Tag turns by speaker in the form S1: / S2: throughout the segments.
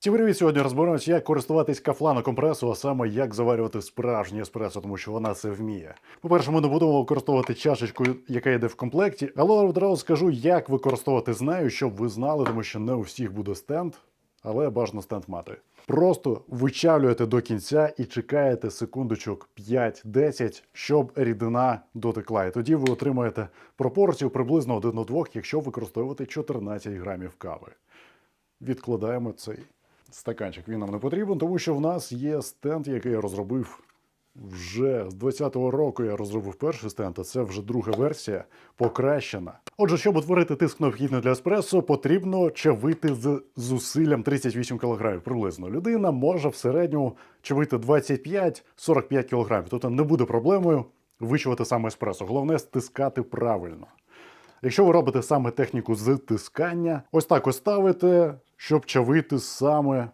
S1: Ці привіт! Сьогодні розберемося, як користуватись кафлану компресу, а саме як заварювати справжнє еспресо, тому що вона це вміє. По-перше, ми не будемо використовувати чашечку, яка йде в комплекті, але одразу скажу, як використовувати з нею, щоб ви знали, тому що не у всіх буде стенд, але бажано стенд мати. Просто вичавлюєте до кінця і чекаєте секундочок 5-10, щоб рідина дотекла. І тоді ви отримаєте пропорцію приблизно 1 до 2, якщо використовувати 14 грамів кави. Відкладаємо цей стаканчик. Він нам не потрібен, тому що в нас є стенд, який я розробив вже з 20-го року. Я розробив перший стенд, а це вже друга версія, покращена. Отже, щоб утворити тиск необхідний для еспресо, потрібно чавити з зусиллям 38 кг приблизно. Людина може в середньому чавити 25-45 кг. Тобто не буде проблемою вичувати саме еспресо. Головне стискати правильно. Якщо ви робите саме техніку з тискання, ось так ось ставите, щоб чавити саме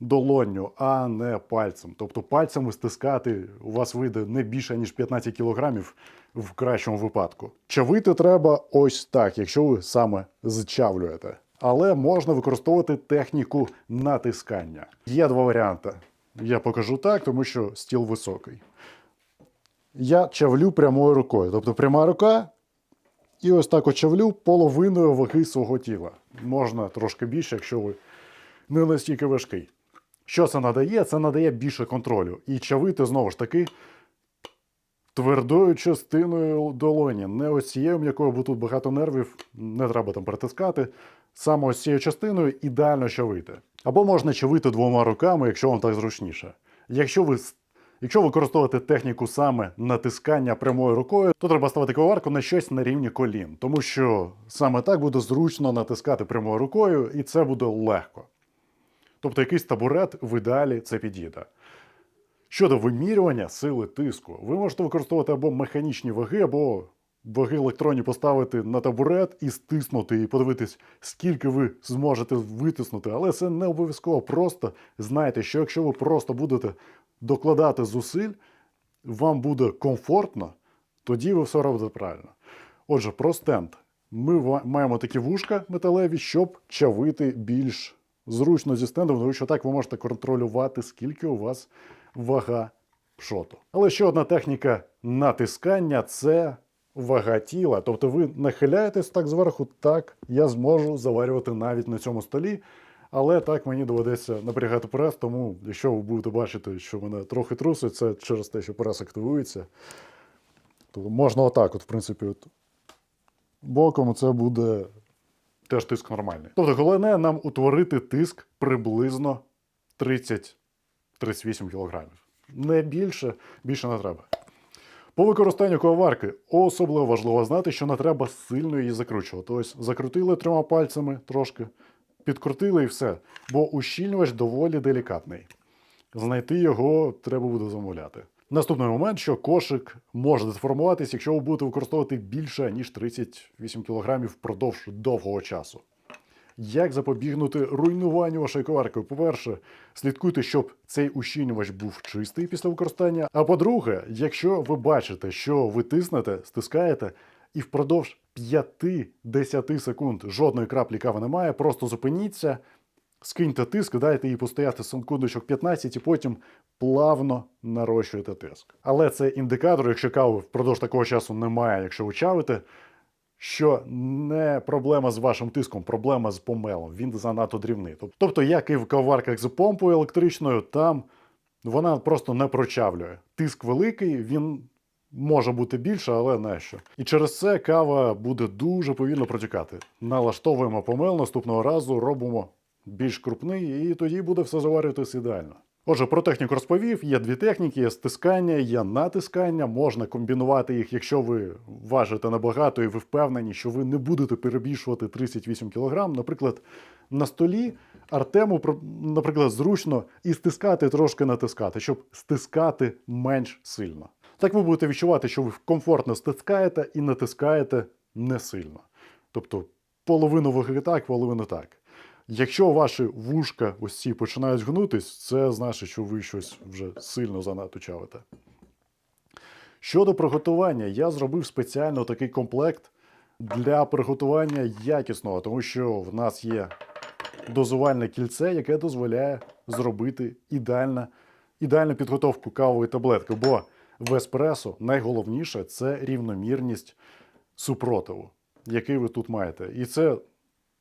S1: долонню, а не пальцем. Тобто пальцями стискати у вас вийде не більше, ніж 15 кілограмів в кращому випадку. Чавити треба ось так, якщо ви саме зчавлюєте. Але можна використовувати техніку натискання. Є два варіанти. Я покажу так, тому що стіл високий. Я чавлю прямою рукою. Тобто пряма рука і ось так очавлю половиною ваги свого тіла. Можна трошки більше, якщо ви не настільки важкий. Що це надає? Це надає більше контролю. І чавити знову ж таки твердою частиною долоні. Не ось цією м'якою, бо тут багато нервів, не треба там притискати. Саме ось цією частиною ідеально чавити. Або можна чавити двома руками, якщо вам так зручніше. Якщо ви Якщо використовувати техніку саме натискання прямою рукою, то треба ставити коварку на щось на рівні колін, тому що саме так буде зручно натискати прямою рукою, і це буде легко. Тобто якийсь табурет в ідеалі це підійде. Щодо вимірювання сили тиску, ви можете використовувати або механічні ваги, або ваги електронні поставити на табурет і стиснути, і подивитись, скільки ви зможете витиснути. Але це не обов'язково. Просто знайте, що якщо ви просто будете докладати зусиль, вам буде комфортно, тоді ви все робите правильно. Отже, про стенд. Ми маємо такі вушка металеві, щоб чавити більш зручно зі стендом, тому що так ви можете контролювати, скільки у вас вага шоту. Але ще одна техніка натискання це вага тіла. Тобто ви нахиляєтесь так зверху, так я зможу заварювати навіть на цьому столі. Але так мені доведеться напрягати прес, тому якщо ви будете бачити, що мене трохи трусить, це через те, що прес активується. То можна отак, от, в принципі, от, боком це буде теж тиск нормальний. Тобто, головне нам утворити тиск приблизно 30-38 кілограмів. Не більше, більше не треба. По використанню коварки особливо важливо знати, що не треба сильно її закручувати. Ось закрутили трьома пальцями трошки, підкрутили і все. Бо ущільнювач доволі делікатний. Знайти його треба буде замовляти. Наступний момент, що кошик може деформуватись, якщо ви будете використовувати більше ніж 38 кг впродовж довгого часу. Як запобігнути руйнуванню вашої коварки? По-перше, слідкуйте, щоб цей ущільнювач був чистий після використання. А по-друге, якщо ви бачите, що ви тиснете, стискаєте, і впродовж 5-10 секунд жодної краплі кави немає, просто зупиніться, скиньте тиск, дайте їй постояти секундочок 15 і потім плавно нарощуєте тиск. Але це індикатор, якщо кави впродовж такого часу немає, якщо ви чавите, що не проблема з вашим тиском, проблема з помелом. Він занадто дрібний. Тобто, як і в каварках з помпою електричною, там вона просто не прочавлює. Тиск великий, він може бути більше, але не що. І через це кава буде дуже повільно протікати. Налаштовуємо помел, наступного разу робимо більш крупний, і тоді буде все заварюватись ідеально. Отже, про техніку розповів. Є дві техніки: є стискання, є натискання. Можна комбінувати їх, якщо ви важите набагато і ви впевнені, що ви не будете перебільшувати 38 кг. Наприклад, на столі Артему, наприклад, зручно і стискати, трошки натискати, щоб стискати менш сильно. Так ви будете відчувати, що ви комфортно стискаєте і натискаєте не сильно. Тобто половину ваги так, половину так. Якщо ваші вушка ось ці починають гнутись, це значить, що ви щось вже сильно занадто чавите. Щодо приготування, я зробив спеціально такий комплект для приготування якісного, тому що в нас є дозувальне кільце, яке дозволяє зробити ідеальна, ідеальну підготовку кавової таблетки. Бо в еспресо найголовніше це рівномірність супротиву, який ви тут маєте. І це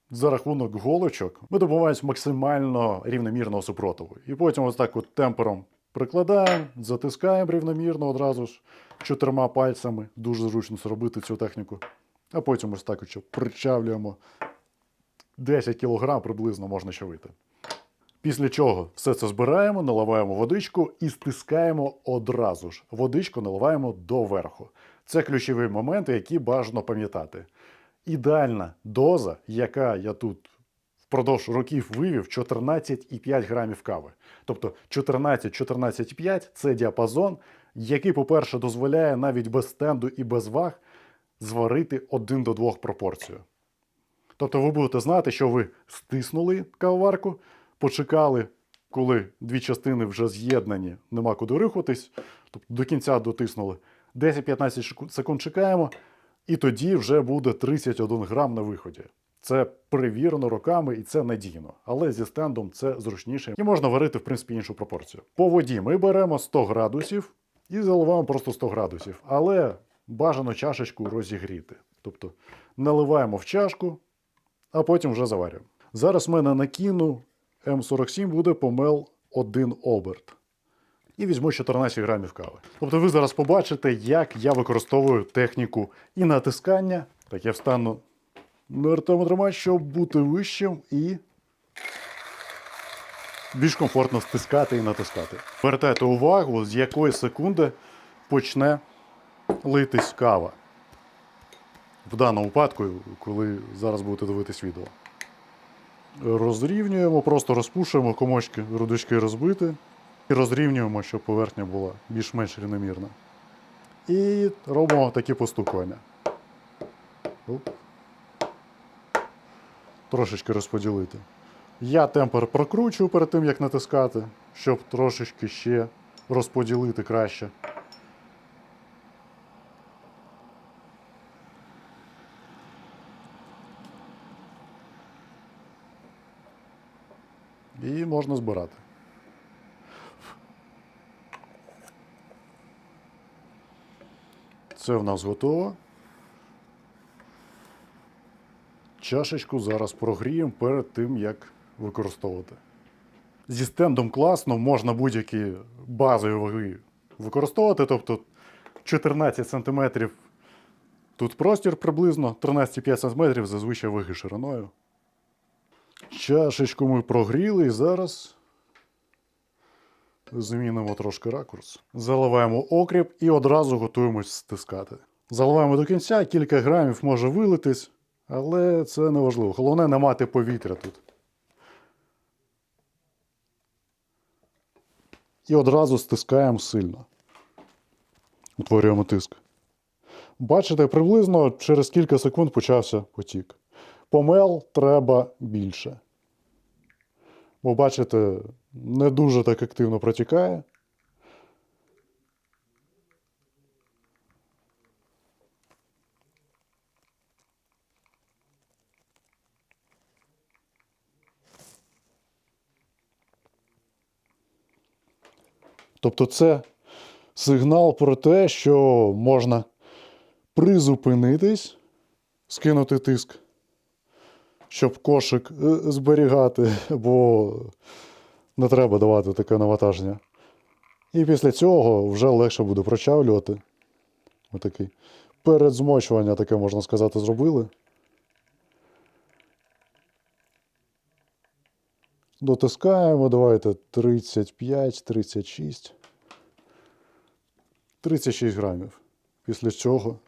S1: за рахунок голочок ми добуваємось максимально рівномірного супротиву. І потім ось так от темпером прикладаємо, затискаємо рівномірно одразу ж чотирма пальцями. Дуже зручно зробити цю техніку. А потім ось так от причавлюємо 10 кг приблизно можна ще вийти. Після чого все це збираємо, наливаємо водичку і стискаємо одразу ж. Водичку наливаємо доверху. Це ключові моменти, які бажано пам'ятати. Ідеальна доза, яка я тут впродовж років вивів, 14,5 грамів кави. Тобто 14-14,5 це діапазон, який, по-перше, дозволяє навіть без стенду і без ваг зварити один до двох пропорцію. Тобто ви будете знати, що ви стиснули кавоварку, почекали, коли дві частини вже з'єднані, нема куди рухатись, тобто до кінця дотиснули. 10-15 секунд чекаємо, і тоді вже буде 31 грам на виході. Це перевірено роками і це надійно. Але зі стендом це зручніше і можна варити, в принципі, іншу пропорцію. По воді ми беремо 100 градусів і заливаємо просто 100 градусів. Але бажано чашечку розігріти. Тобто наливаємо в чашку, а потім вже заварюємо. Зараз в мене на кіну М47 буде помел один оберт. І візьму 14 грамів кави. Тобто ви зараз побачите, як я використовую техніку і натискання. Так, я встану на артемотримач, щоб бути вищим і більш комфортно стискати і натискати. Звертайте увагу, з якої секунди почне литись кава. В даному випадку, коли зараз будете дивитись відео. Розрівнюємо, просто розпушуємо комочки, грудочки розбити. І розрівнюємо, щоб поверхня була більш-менш рівномірна. І робимо такі постукування. Оп. Трошечки розподілити. Я темпер прокручую перед тим, як натискати, щоб трошечки ще розподілити краще. І можна збирати. Це в нас готово. Чашечку зараз прогріємо перед тим, як використовувати. Зі стендом класно, можна будь-які базові ваги використовувати. Тобто 14 см тут простір приблизно, 13,5 см зазвичай ваги шириною. Чашечку ми прогріли і зараз змінимо трошки ракурс. Заливаємо окріп і одразу готуємось стискати. Заливаємо до кінця, кілька грамів може вилитись, але це не важливо. Головне не мати повітря тут. І одразу стискаємо сильно. Утворюємо тиск. Бачите, приблизно через кілька секунд почався потік. Помел треба більше. Бо бачите, не дуже так активно протікає. Тобто це сигнал про те, що можна призупинитись, скинути тиск, щоб кошик е, зберігати, бо не треба давати таке навантаження. І після цього вже легше буде прочавлювати. Отакий. Передзмочування, таке можна сказати, зробили. Дотискаємо, давайте 35, 36. 36 грамів. Після чого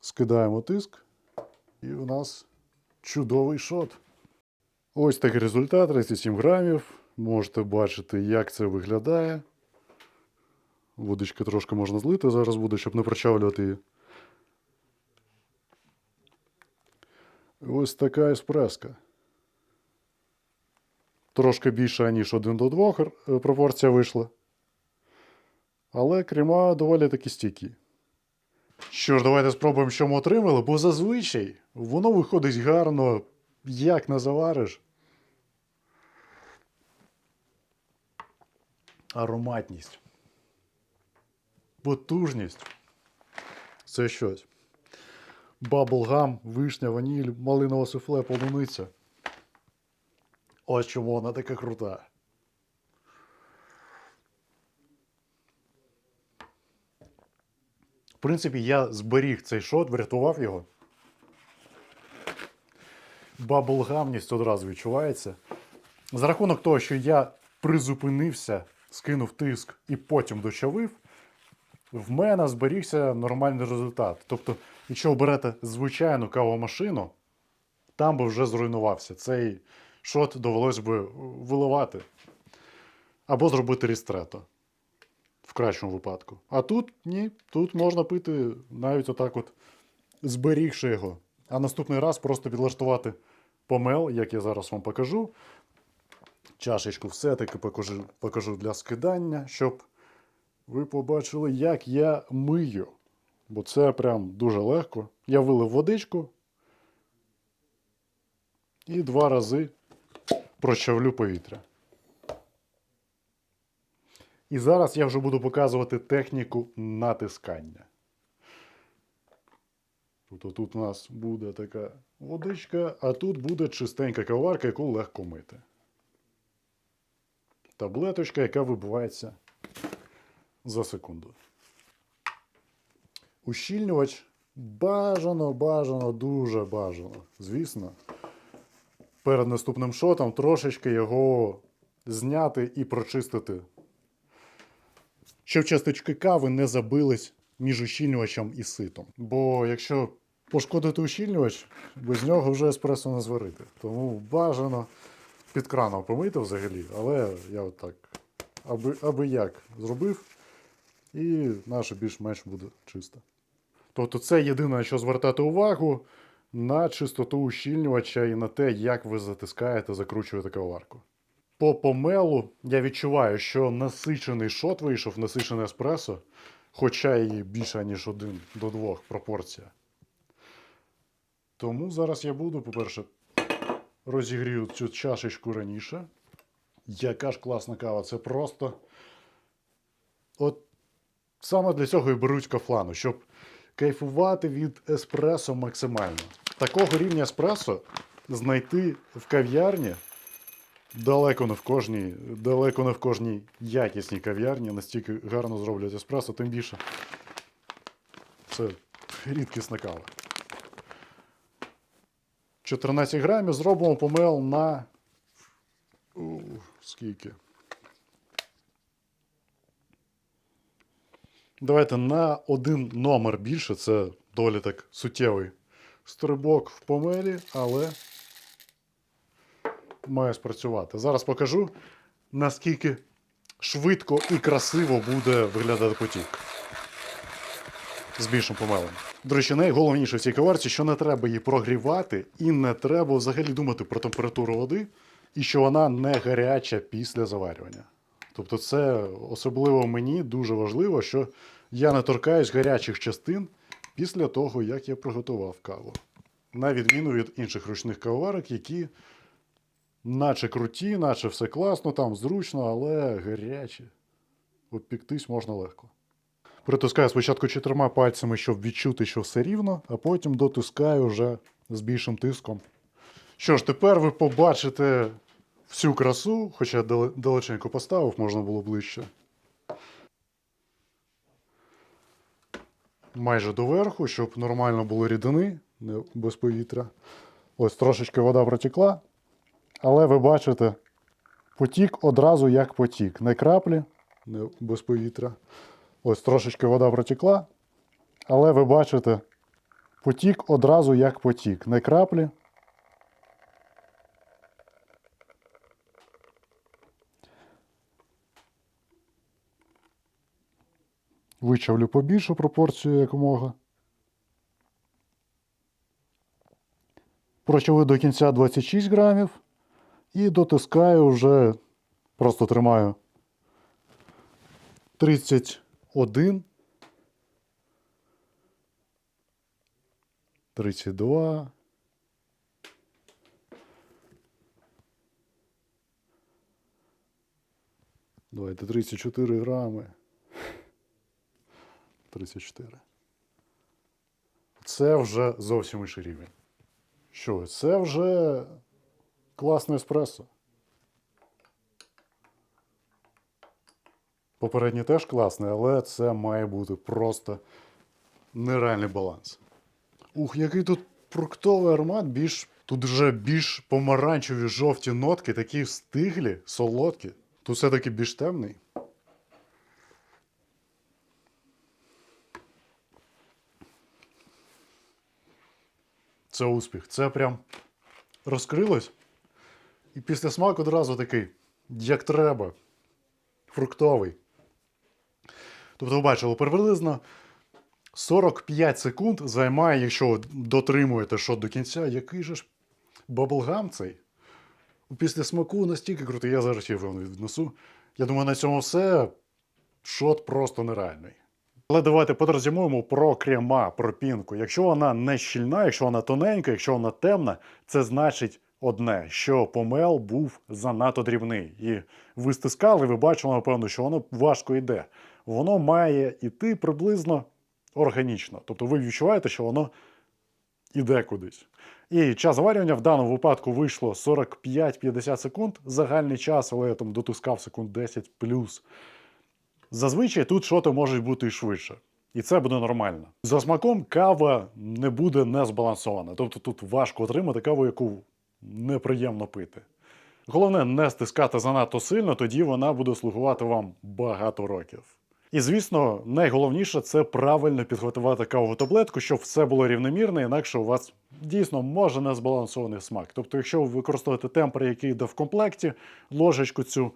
S1: скидаємо тиск, і у нас чудовий шот. Ось такий результат: 37 грамів. Можете бачити, як це виглядає. Водички трошки можна злити зараз буде, щоб не прочавлювати її. Ось така еспреска. Трошки більше, ніж 1 до 2 е, пропорція вийшла. Але крема доволі таки стійкі. Що ж, давайте спробуємо, що ми отримали, бо зазвичай воно виходить гарно як не завариш. Ароматність. Потужність. Це щось. Баблгам, вишня, ваніль, малинове суфле, полуниця. Ось чому вона така крута. Принципі, я зберіг цей шот, врятував його. Баблгамність одразу відчувається. За рахунок того, що я призупинився, скинув тиск і потім дочавив, в мене зберігся нормальний результат. Тобто, якщо ви берете звичайну кавомашину, там би вже зруйнувався. Цей шот довелось би виливати. Або зробити рістрето. В кращому випадку. А тут ні, тут можна пити навіть отак от, зберігши його. А наступний раз просто підлаштувати помел, як я зараз вам покажу. Чашечку все-таки покажу, покажу для скидання, щоб ви побачили, як я мию. Бо це прям дуже легко. Я вилив водичку і два рази прочавлю повітря. І зараз я вже буду показувати техніку натискання. Тобто тут у нас буде така водичка, а тут буде чистенька каварка, яку легко мити. Таблеточка, яка вибивається за секунду. Ущільнювач бажано, бажано, дуже бажано. Звісно, перед наступним шотом трошечки його зняти і прочистити. Щоб часточки кави не забились між ущільнювачем і ситом. Бо якщо пошкодити ущільнювач, без нього вже еспресо не зварити. Тому бажано під краном помити взагалі, але я отак аби, аби як зробив, і наше більш-менш буде чисто. Тобто це єдине, на що звертати увагу на чистоту ущільнювача і на те, як ви затискаєте, закручуєте каварку. По помелу я відчуваю, що насичений шот вийшов, насичене еспресо, хоча і більше, ніж один до двох пропорція. Тому зараз я буду, по-перше, розігрію цю чашечку раніше. Яка ж класна кава, це просто. От саме для цього і беруть кафлану, щоб кайфувати від еспресо максимально. Такого рівня еспресо знайти в кав'ярні далеко не в кожній, далеко не в кожній якісній кав'ярні настільки гарно зроблять еспресо, тим більше. Це рідкісна кава. 14 грамів зробимо помел на. У, скільки? Давайте на один номер більше. Це доволі так суттєвий стрибок в помелі, але має спрацювати. Зараз покажу, наскільки швидко і красиво буде виглядати потік. З більшим помелом. До речі, найголовніше в цій каварці, що не треба її прогрівати, і не треба взагалі думати про температуру води, і що вона не гаряча після заварювання. Тобто, це особливо мені дуже важливо, що я не торкаюсь гарячих частин після того, як я приготував каву. На відміну від інших ручних кавоварок, які наче круті, наче все класно, там зручно, але гарячі. Обпіктись можна легко. Притискаю спочатку чотирма пальцями, щоб відчути, що все рівно, а потім дотискаю вже з більшим тиском. Що ж, тепер ви побачите всю красу, хоча далеченько поставив, можна було ближче. Майже доверху, щоб нормально було рідини, не без повітря. Ось трошечки вода протекла, але ви бачите, потік одразу як потік. Не краплі, не без повітря. Ось трошечки вода протекла, але ви бачите, потік одразу як потік. Не краплі. Вичавлю побільшу пропорцію якомога. Прочавив до кінця 26 грамів і дотискаю вже, просто тримаю 31, 32. 34 грами. 34. Це вже зовсім інший рівень. Що, це вже класне еспресо. Попереднє теж класне, але це має бути просто нереальний баланс. Ух, який тут фруктовий аромат, більш. Тут вже більш помаранчеві жовті нотки, такі стиглі, солодкі. Тут все-таки більш темний. Це успіх. Це прям розкрилось. І після смак одразу такий, як треба. Фруктовий. Тобто, ви бачили, приблизно 45 секунд займає, якщо дотримуєте що до кінця, який же ж баблгам цей. Після смаку настільки крутий, я зараз ще вам віднесу. Я думаю, на цьому все. Шот просто нереальний. Але давайте подрозумуємо про крема, про пінку. Якщо вона не щільна, якщо вона тоненька, якщо вона темна, це значить одне, що помел був занадто дрібний. І ви стискали, ви бачили, напевно, що воно важко йде. Воно має йти приблизно органічно. Тобто ви відчуваєте, що воно іде кудись. І час заварювання в даному випадку вийшло 45-50 секунд. Загальний час, але я там дотискав секунд 10 плюс. Зазвичай тут шоти можуть бути і швидше. І це буде нормально. За смаком кава не буде не збалансована. Тобто тут важко отримати каву, яку неприємно пити. Головне не стискати занадто сильно, тоді вона буде слугувати вам багато років. І звісно, найголовніше це правильно підготувати кавову таблетку, щоб все було рівномірно, інакше у вас дійсно може не збалансований смак. Тобто, якщо ви використовуєте темпер, який йде в комплекті, ложечку цю,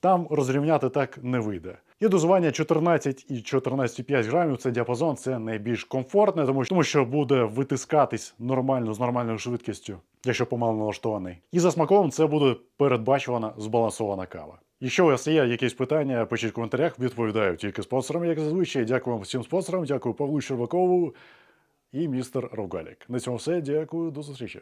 S1: там розрівняти так не вийде. І дозування 14 і 14,5 грамів це діапазон, це найбільш комфортне, тому що, тому що буде витискатись нормально з нормальною швидкістю, якщо помало налаштований. І за смаком це буде передбачувана збалансована кава. Якщо у вас є якісь питання, пишіть в коментарях, відповідаю тільки спонсорам, як зазвичай. Дякую вам всім спонсорам, дякую Павлу Щербакову і містер Рогалік. На цьому все. Дякую, до зустрічі.